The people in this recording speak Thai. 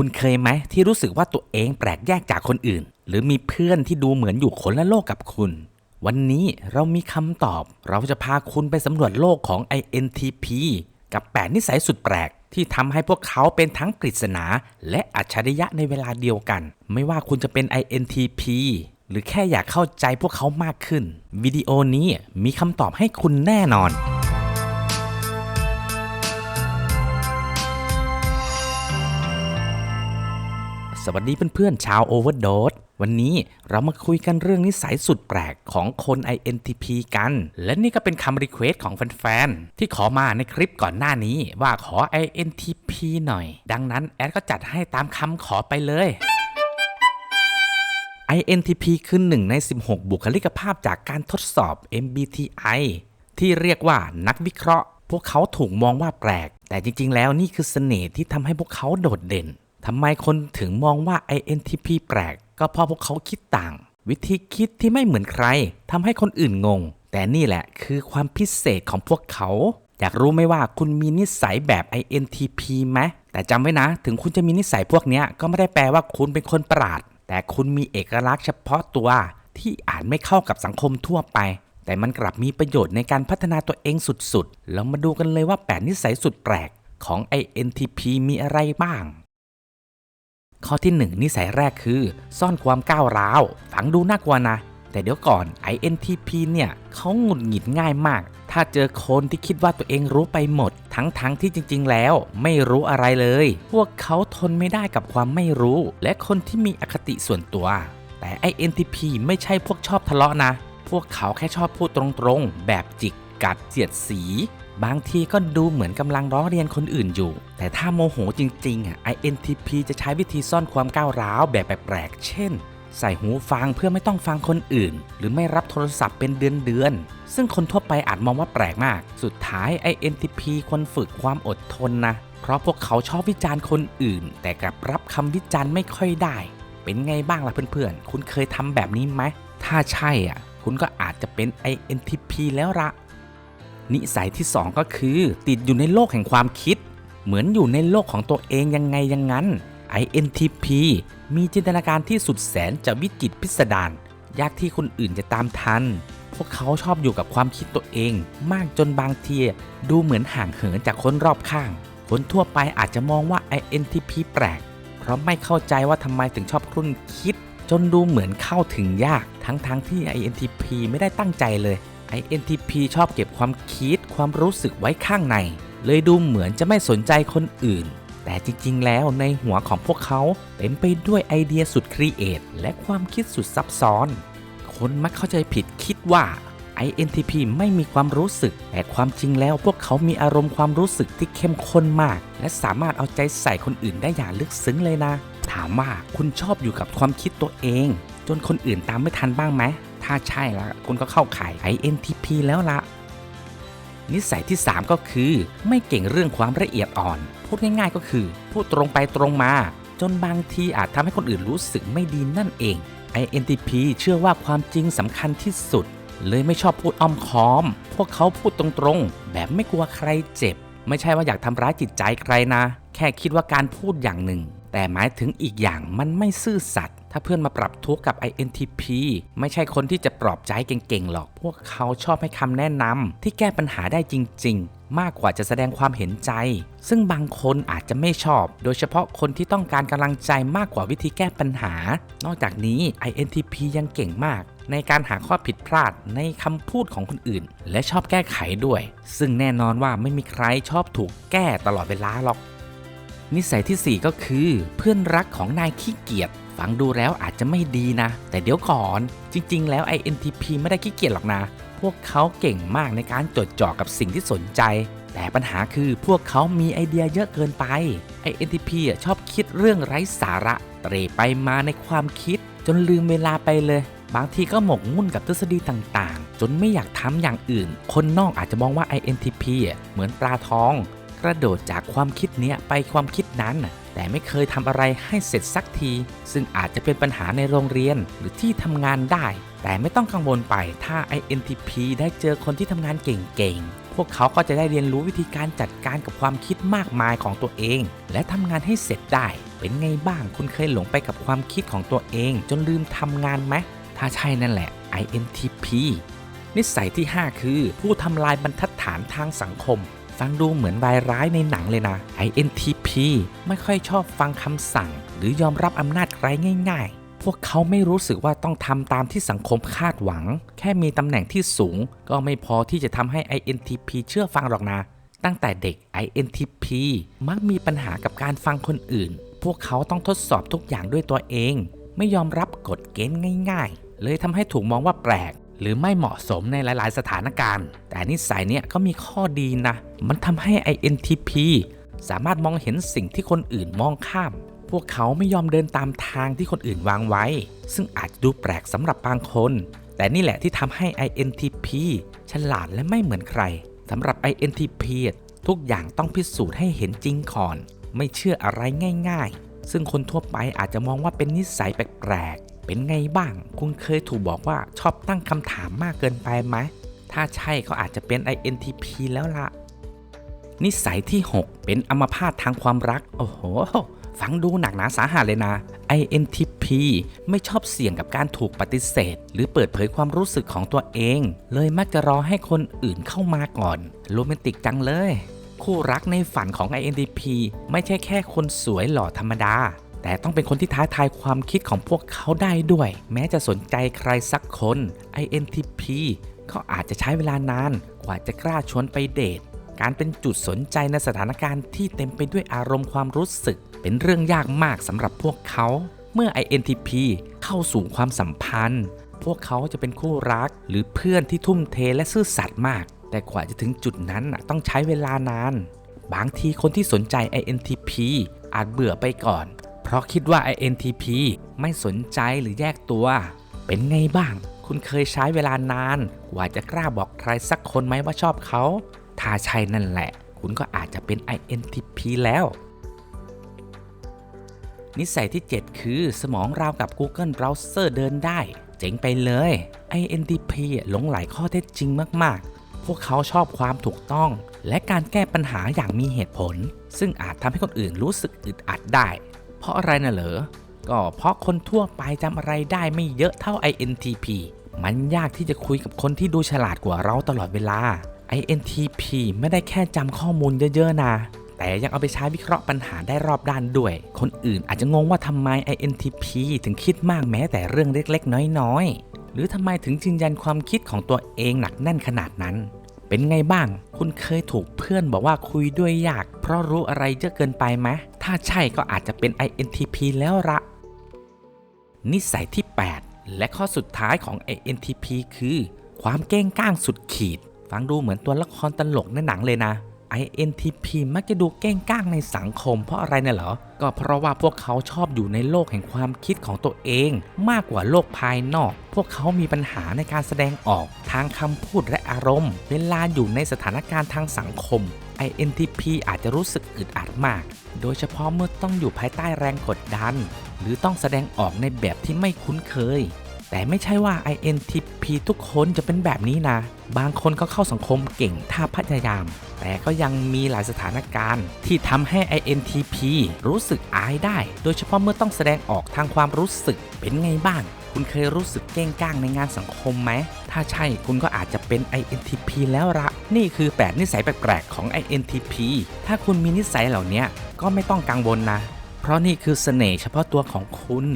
คุณเคยไหมที่รู้สึกว่าตัวเองแปลกแยกจากคนอื่น หรือมีเพื่อนที่ดูเหมือนอยู่คนละโลกกับคุณ วันนี้เรามีคำตอบ เราจะพาคุณไปสำรวจโลกของ INTP กับ 8 นิสัยสุดแปลกที่ทำให้พวกเขาเป็นทั้งปริศนา และอัจฉริยะในเวลาเดียวกัน ไม่ว่าคุณจะเป็น INTP หรือแค่อยากเข้าใจพวกเขามากขึ้น วิดีโอนี้มีคำตอบให้คุณแน่นอน สวัสดีเพื่อนๆ ชาวโอเวอร์โดสวันนี้เรามาคุยกันเรื่องนิสัยสุดแปลกของคน INTP กัน และนี่ก็เป็นคำรีเควสของแฟนๆ ที่ขอมาในคลิปก่อนหน้านี้ว่าขอ INTP หน่อย ดังนั้นแอดก็จัดให้ตามคำขอไปเลย INTP คือหนึ่งใน 16 บุคลิกภาพจากการทดสอบ MBTI ที่เรียกว่านักวิเคราะห์ พวกเขาถูกมองว่าแปลก แต่จริงๆ แล้วนี่คือเสน่ห์ที่ทำให้พวกเขาโดดเด่น ทำไมคนถึงมองว่า INTP แปลก ก็เพราะพวกเขาคิดต่าง วิธีคิดที่ไม่เหมือนใครทำให้คนอื่นงง แต่นี่แหละคือความพิเศษของพวกเขา อยากรู้ไหมว่าคุณมีนิสัยแบบ INTP ไหมแต่จำไว้นะ ถึงคุณจะมีนิสัยพวกนี้ก็ไม่ได้แปลว่าคุณเป็นคนประหลาด แต่คุณมีเอกลักษณ์เฉพาะตัวที่อาจไม่เข้ากับสังคมทั่วไป แต่มันกลับมีประโยชน์ในการพัฒนาตัวเองสุดๆ เรามาดูกันเลยว่า 8 นิสัยสุดแปลกของ INTP มีอะไรบ้าง ข้อที่ 1 นิสัยแรกคือ ซ่อนความก้าวร้าวฟังดูน่ากลัวนะ แต่เดี๋ยวก่อน INTP เนี่ยเขาหงุดหงิดง่ายมาก ถ้าเจอคนที่คิดว่าตัวเองรู้ไปหมด ทั้งๆทที่จริง ๆ แล้ว ไม่รู้อะไรเลย พวกเขาทนไม่ได้กับความไม่รู้ และคนที่มีอคติส่วนตัว แต่ INTP ไม่ใช่พวกชอบทะเลาะนะ พวกเขาแค่ชอบพูดตรงๆ แบบจิกกัดเสียดสี บางทีก็ดูเหมือนกำลังล้อเรียนคนอื่นอยู่ แต่ถ้าโมโหจริงๆอะ INTP จะใช้วิธีซ่อนความก้าวร้าวแบบแปลกๆ เช่น ใส่หูฟังเพื่อไม่ต้องฟังคนอื่น หรือไม่รับโทรศัพท์เป็นเดือนๆ ซึ่งคนทั่วไปอาจมองว่าแปลกมาก สุดท้าย INTP ควรฝึกความอดทนนะ เพราะพวกเขาชอบวิจารณ์คนอื่น แต่กลับรับคำวิจารณ์ไม่ค่อยได้ เป็นไงบ้างล่ะเพื่อนๆ คุณเคยทำแบบนี้ไหม ถ้าใช่อะ คุณก็อาจจะเป็น INTP แล้วละ นิสัยที่ 2 ก็คือ ติดอยู่ในโลกแห่งความคิด เหมือนอยู่ในโลกของตัวเองยังไงยังงั้น INTP มีจินตนาการที่สุดแสนจะวิจิตรพิสดารยากที่คนอื่นจะตามทัน พวกเขาชอบอยู่กับความคิดตัวเอง มากจนบางทีดูเหมือนห่างเหินจากคนรอบข้าง คนทั่วไปอาจจะมองว่า INTP แปลก เพราะไม่เข้าใจว่าทำไมถึงชอบครุ่นคิด จนดูเหมือนเข้าถึงยาก ทั้งๆทที่ INTP ไม่ได้ตั้งใจเลย INTP ชอบเก็บความคิดความรู้สึกไว้ข้างใน เลยดูเหมือนจะไม่สนใจคนอื่น แต่จริงๆ แล้วในหัวของพวกเขาเต็มไปด้วยไอเดียสุดครีเอทและความคิดสุดซับซ้อน คนมักเข้าใจผิดคิดว่า INTP ไม่มีความรู้สึก แต่ความจริงแล้วพวกเขามีอารมณ์ความรู้สึกที่เข้มข้นมาก และสามารถเอาใจใส่คนอื่นได้อย่างลึกซึ้งเลยนะ ถามว่าคุณชอบอยู่กับความคิดตัวเอง จนคนอื่นตามไม่ทันบ้างไหม ถ้าใช่ละคุณก็เข้าข่าย INTP แล้วละนิสัยที่ 3 ก็คือ ไม่เก่งเรื่องความละเอียดอ่อน พูดง่ายๆก็คือ พูดตรงไปตรงมา จนบางทีอาจทำให้คนอื่นรู้สึกไม่ดีนั่นเอง INTP เชื่อว่าความจริงสำคัญที่สุด เลยไม่ชอบพูดอ้อมค้อม พวกเขาพูดตรงๆ แบบไม่กลัวใครเจ็บ ไม่ใช่ว่าอยากทำร้ายจิตใจใครนะ แค่คิดว่าการพูดอย่างหนึ่ง แต่หมายถึงอีกอย่างมันไม่ซื่อสัตย์ ถ้าเพื่อนมาปรับทุกข์กับ INTP ไม่ใช่คนที่จะปลอบใจเก่งๆหรอก พวกเขาชอบให้คำแนะนำที่แก้ปัญหาได้จริง ๆ มากกว่าจะแสดงความเห็นใจ ซึ่งบางคนอาจจะไม่ชอบ โดยเฉพาะคนที่ต้องการกำลังใจมากกว่าวิธีแก้ปัญหา นอกจากนี้ INTP ยังเก่งมากในการหาข้อผิดพลาดในคำพูดของคนอื่น และชอบแก้ไขด้วย ซึ่งแน่นอนว่าไม่มีใครชอบถูกแก้ตลอดเวลาหรอก นิสัยที่ 4 ก็คือ เพื่อนรักของนายขี้เกียจฟังดูแล้วอาจจะไม่ดีนะ แต่เดี๋ยวก่อน จริง ๆ แล้ว INTP ไม่ได้ขี้เกียจหรอกนะ พวกเขาเก่งมากในการจดจ่อกับสิ่งที่สนใจ แต่ปัญหาคือพวกเขามีไอเดียเยอะเกินไป INTP ชอบคิดเรื่องไร้สาระ เตรไปมาในความคิด จนลืมเวลาไปเลย บางทีก็หมกมุ่นกับทฤษฎีต่างๆ จนไม่อยากทำอย่างอื่น คนนอกอาจจะมองว่า INTP เหมือนปลาทอง กระโดดจากความคิดเนี้ยไปความคิดนั้น แต่ไม่เคยทำอะไรให้เสร็จสักที ซึ่งอาจจะเป็นปัญหาในโรงเรียนหรือที่ทำงานได้ แต่ไม่ต้องกังวลไปถ้า INTP ได้เจอคนที่ทำงานเก่งๆ พวกเขาก็จะได้เรียนรู้วิธีการจัดการกับความคิดมากมายของตัวเอง และทำงานให้เสร็จได้ เป็นไงบ้างคุณเคยหลงไปกับความคิดของตัวเอง จนลืมทำงานไหมถ้าใช่นั่นแหละ INTP นิสัยที่ 5 คือ ผู้ทำลายบรรทัดฐานทางสังคม ฟังดูเหมือนวายร้ายในหนังเลยนะ INTP ไม่ค่อยชอบฟังคำสั่ง หรือยอมรับอำนาจใครง่าย ๆ พวกเขาไม่รู้สึกว่าต้องทำตามที่สังคมคาดหวัง แค่มีตำแหน่งที่สูง ก็ไม่พอที่จะทำให้ INTP เชื่อฟังหรอกนะ ตั้งแต่เด็ก INTP มักมีปัญหากับการฟังคนอื่น พวกเขาต้องทดสอบทุกอย่างด้วยตัวเอง ไม่ยอมรับกฎเกณฑ์ง่าย ๆ เลยทำให้ถูกมองว่าแปลก หรือไม่เหมาะสมในหลายๆ สถานการณ์ แต่นิสัยเนี่ยก็มีข้อดีนะ มันทำให้ INTP สามารถมองเห็นสิ่งที่คนอื่นมองข้าม พวกเขาไม่ยอมเดินตามทางที่คนอื่นวางไว้ ซึ่งอาจดูแปลกสำหรับบางคน แต่นี่แหละที่ทำให้ INTP ฉลาดและไม่เหมือนใครสำหรับ INTP ทุกอย่างต้องพิสูจน์ให้เห็นจริงก่อน ไม่เชื่ออะไรง่าย ๆ ซึ่งคนทั่วไปอาจจะมองว่าเป็นนิสัยแปลกๆ เป็นไงบ้าง คุณเคยถูกบอกว่าชอบตั้งคำถามมากเกินไปไหม ถ้าใช่ก็อาจจะเป็น INTP แล้วล่ะ นิสัยที่ 6 เป็นอัมพาตทางความรัก โอ้โห ฟังดูหนักหนาสาหัสเลยนะ INTP ไม่ชอบเสี่ยงกับการถูกปฏิเสธ หรือเปิดเผยความรู้สึกของตัวเอง เลยมักจะรอให้คนอื่นเข้ามาก่อนโรแมนติกจังเลย คู่รักในฝันของ INTP ไม่ใช่แค่คนสวยหล่อธรรมดา แต่ต้องเป็นคนที่ท้าทายความคิดของพวกเขาได้ด้วย แม้จะสนใจใครสักคน INTP ก็อาจจะใช้เวลานาน กว่าจะกล้าชวนไปเดท การเป็นจุดสนใจในสถานการณ์ที่เต็มไปด้วยอารมณ์ความรู้สึก เป็นเรื่องยากมากสำหรับพวกเขา เมื่อ INTP เข้าสู่ความสัมพันธ์ พวกเขาจะเป็นคู่รักหรือเพื่อนที่ทุ่มเทและซื่อสัตย์มาก แต่กว่าจะถึงจุดนั้นต้องใช้เวลานาน บางทีคนที่สนใจ INTP อาจเบื่อไปก่อน เพราะคิดว่า INTP ไม่สนใจหรือแยกตัว เป็นไงบ้าง คุณเคยใช้เวลานานกว่าจะกล้าบอกใครสักคนไหมว่าชอบเขาถ้าใช่นั่นแหละ คุณก็อาจจะเป็น INTP แล้ว นิสัยที่ 7 คือสมองราวกับ Google Browser เดินได้ เจ๋งไปเลย INTP หลงไหลข้อเท็จจริงมาก ๆพวกเขาชอบความถูกต้อง และการแก้ปัญหาอย่างมีเหตุผล ซึ่งอาจทำให้คนอื่นรู้สึกอึดอัดได้ เพราะอะไรน่ะเหรอ ก็เพราะคนทั่วไปจำอะไรได้ไม่เยอะเท่า INTP มันยากที่จะคุยกับคนที่ดูฉลาดกว่าเราตลอดเวลา INTP ไม่ได้แค่จำข้อมูลเยอะๆนะ แต่ยังเอาไปใช้วิเคราะห์ปัญหาได้รอบด้านด้วย คนอื่นอาจจะงงว่าทำไม INTP ถึงคิดมากแม้แต่เรื่องเล็กๆ น้อยๆ หรือทำไมถึงยืนยันความคิดของตัวเองหนักแน่นขนาดนั้น เป็นไงบ้าง คุณเคยถูกเพื่อนบอกว่าคุยด้วยยาก เพราะรู้อะไรเยอะเกินไปไหม ถ้าใช่ก็อาจจะเป็น INTP แล้วละนิสัยที่ 8 และข้อสุดท้ายของ INTP คือ ความเก้งก้างสุดขีด ฟังดูเหมือนตัวละครตลกในหนังเลยนะ INTP มักจะดูเก้งก้างในสังคมเพราะอะไรเนี่ยเหรอ ก็เพราะว่าพวกเขาชอบอยู่ในโลกแห่งความคิดของตัวเอง มากกว่าโลกภายนอก พวกเขามีปัญหาในการแสดงออกทางคำพูดและอารมณ์ เวลาอยู่ในสถานการณ์ทางสังคม INTP อาจจะรู้สึกอึดอัดมาก โดยเฉพาะเมื่อต้องอยู่ภายใต้แรงกดดัน หรือต้องแสดงออกในแบบที่ไม่คุ้นเคย แต่ไม่ใช่ว่า INTP ทุกคนจะเป็นแบบนี้นะ บางคนก็เข้าสังคมเก่งถ้าพยายาม แต่ก็ยังมีหลายสถานการณ์ ที่ทำให้ INTP รู้สึกอายได้ โดยเฉพาะเมื่อต้องแสดงออกทางความรู้สึกเป็นไงบ้าง คุณเคยรู้สึกเก้งก้างในงานสังคมไหม ถ้าใช่คุณก็อาจจะเป็น INTP แล้วละนี่คือ 8 นิสัยแปลกๆของ INTP ถ้าคุณมีนิสัยเหล่านี้ก็ไม่ต้องกังวลนะ เพราะนี่คือเสน่ห์เฉพาะตัวของคุณ